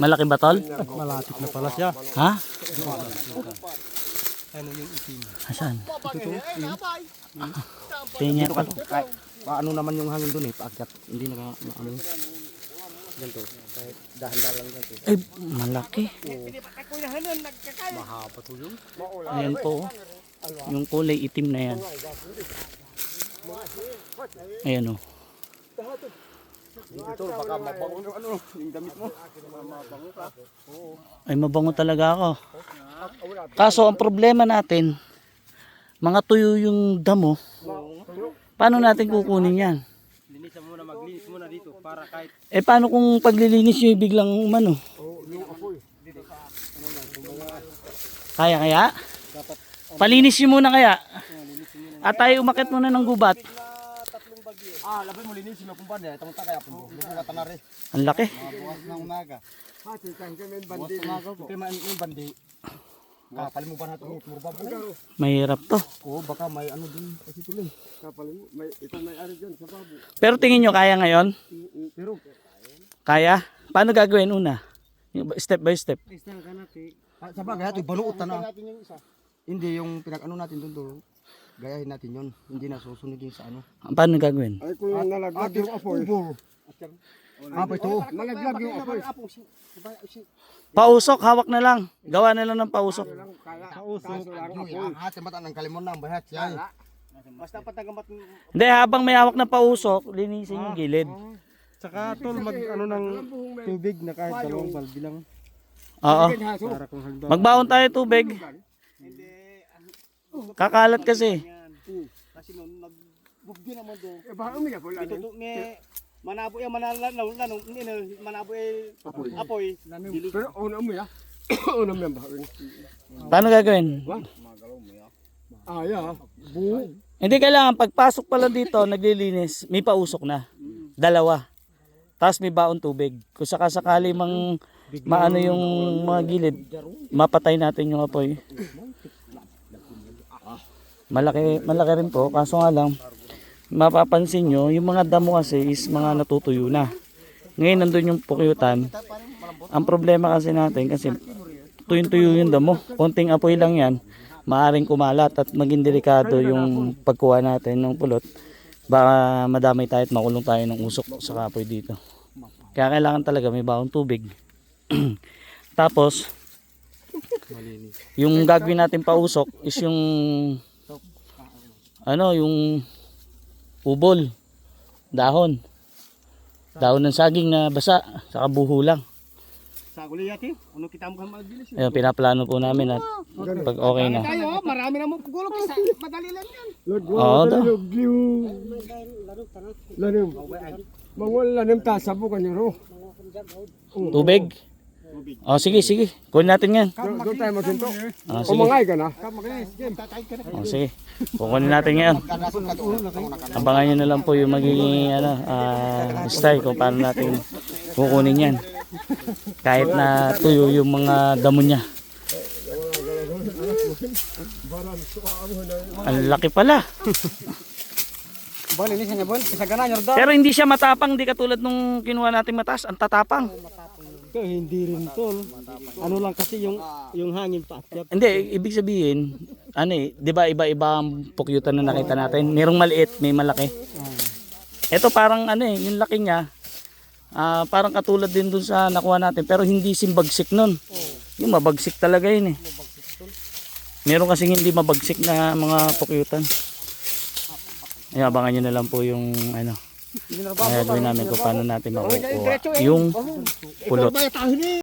Malaki ba tol? Malatik na pala siya. Ha? Ano yung itim? Asan? Tingin pa. Paano naman yung hangin doon eh, paakyat. Hindi naka, ano. Ganito. Kahit dahan-dahan lang ganito. Ay, malaki. Mahaba to yun. Ayan po. oh. Yung kulay itim na yan. Ayan oh. O. Ito, baka mabango yung ano, yung damit mo. Ay mabango talaga ako. Kaso ang problema natin, mga tuyo yung damo. Paano natin kukunin yan? Linisan muna, maglinis muna dito para kahit Eh paano kung paglilinis nyo biglang umano? Kaya kaya? Palinis nyo muna kaya? At tayo umakit muna ng gubat. Ah, labi mo linisin mo kumpan eh. Tamang takay po. Lugo ka tanari. Ang laki. Bukas ng umaga. Ha, tikang kami bandi. Bukas umaga po. Kaya may bandi. Kapal mo ba natin yung turba po? Mahirap to. Oo, baka may ano dun kasi tuloy. Kapal mo, may ito may ari dyan sa babo. Pero tingin nyo kaya ngayon? Pero, Kaya? Paano gagawin una? Step by step. Ka natin. Ah, sa bagay, ito baluot na. Hindi yung pinag-ano natin dun doon. Gayahin natin yon. Hindi na susunod yun sa ano. Paano gagawin? Ay kung yung nalaglag yung apoy. Ah, pa ito. Nalaglag yung apoy. Pausok, hawak na lang. Gawa na lang ng pausok. Apoy. Ang hati mata ng kalimon na ang bahat siya. Basta patagamat Hindi, habang may hawak na pausok, linisin yung gilid. Saka tol mag ano ng tubig na kahit dalawang balbi lang. Oo. Magbaon tayo tubig. Kakalat kasi. Kasi nun nagbubdi naman do. Eh baka umiya po lang. Ito may manabo ya manalalaw lanong ni manabo eh apoy. Pero una umiya. Una umiya ba? Paano gagawin? Ah ya. Bu. Hindi kailangan, pagpasok pala dito, naglilinis, may pausok na. Dalawa. Tapos may baon tubig. Kung sakasakali mang maano yung mga gilid, mapatay natin yung apoy. Malaki, malaki rin po. Kaso nga lang, mapapansin nyo, yung mga damo kasi is mga natutuyo na. Ngayon nandun yung pukyutan. Ang problema kasi natin, kasi tuyong-tuyo yung damo. Konting apoy lang yan. Maaring kumalat at maging delikado yung pagkuha natin ng pulot. Baka madamay tayo at makulong tayo ng usok sa kapoy dito. Kaya kailangan talaga may baong tubig. Tapos, yung gagawin natin pausok is yung ano, yung ubol, dahon. Dahon ng saging na basa, saka buho lang. Sa guli yati. Ano kita mo kan magbilis. Ayun, pinaplano po namin at pag okay na. Tayo, marami na mo gulo kisa. Madali lang yan. Lord, Oo, daw. Lugyo. Lanim. Mangwal lanim ta sabo kanyo ro. Tubig? Oh, sige, sige. Kunin natin yan. Doon tayo masunto. Oh, sige. Umangay ka na. Oh, sige. Kukunin natin ngayon. Abangan nyo na lang po yung magiging ano, ah, style kung paano natin kukunin yan. Kahit na tuyo yung mga damo niya. Ang laki pala. Bol, linisin niya bol. Isa gana nyo Pero hindi siya matapang, di katulad nung kinuha natin mataas. Ang tatapang. hindi rin tol. Ano lang kasi yung yung hangin paakyat. Hindi, ibig sabihin, ano eh, di ba iba-iba ang pukyutan na nakita natin? Merong maliit, may malaki. Ito parang ano eh, yung laki niya, ah, parang katulad din dun sa nakuha natin, pero hindi simbagsik nun. Yung mabagsik talaga yun eh. Meron kasing hindi mabagsik na mga pukyutan. Ay, abangan nyo na lang po yung ano. Ay, gawin namin kung paano natin makukuha. Yung pulot.